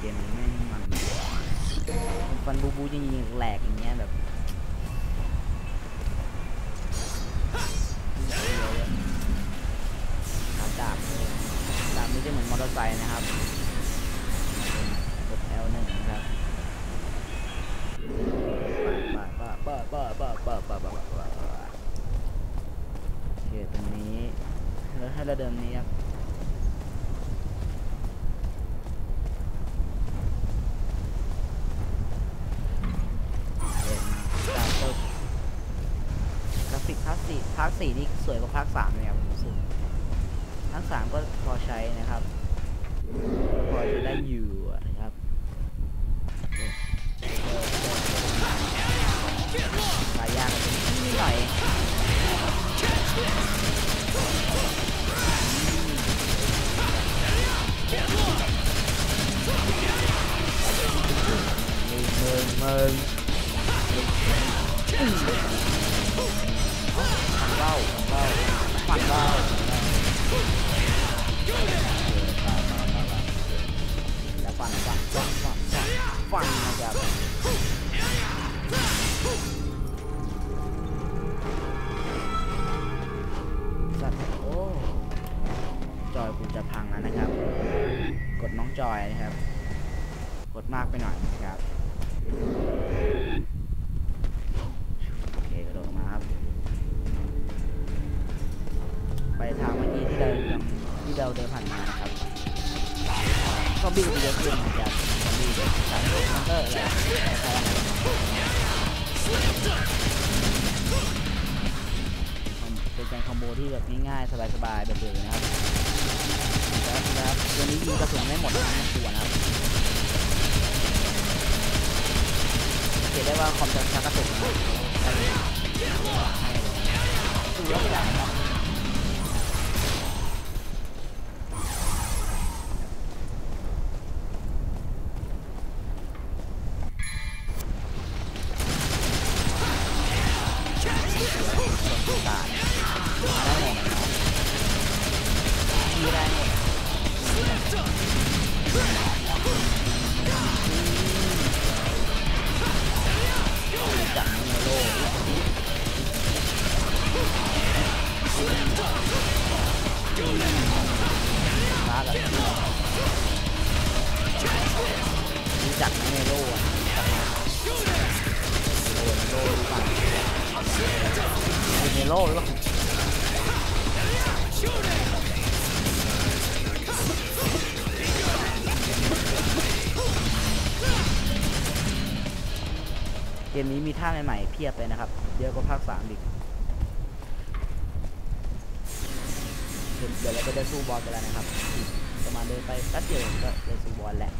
เกมนี้แม่งมันฟันบูบูจริงๆแหลกอย่างเงี้ยแบบขาดาบดาบนี้จะเหมือนมอเตอร์ไซค์นะครับกด L1 นะครับปะปะปะปะปะปะปะปะปะปะโอเคตรงนี้แล้วให้เราเดิมนี้ครับ เด่นมากกรา ฟิกภาคสี่ภาคสี่นี่สวยกว่าภาคสามเลยครับผมรู้สึกภาคสามก็พอใช้นะครับ พอจะได้อยู่นะครับสายยางก็จะนิดหน่อยมึงมึงมึง จะพังแล้วนะครับ กดน้องจอยนะครับ กดมากไปหน่อยนะครับโอเคกระโดดมาครับ ไปทางเมื่อกี้ที่เรายังที่เราเดินผ่านมานะครับซอมบี้ก็จะเยอะขึ้นนะครับซอมบี้เดี๋ยวสั่งมอนเตอร์อะไรเป็นการคอมโบที่แบบง่ายๆ สบายๆแบบเดิมนะครับ แล้วนะครับตัวนี้ยิงกระสุนไม่หมดนะตัวนะครับเห็นได้ว่าคอมจะชักกระตุกนะครับดูแล้วไม่ได้ โร่หรือเปล่าเกมนี้มีท่าใหม่ๆเพียบเลยนะครับ เยอะกว่าภาคสามอีกเดี๋ยวเดี๋ยวเราก็ได้สู้บอสกันแล้วนะครับประมาณเดินไปแป๊บเดียวก็ได้สู้บอสแหละ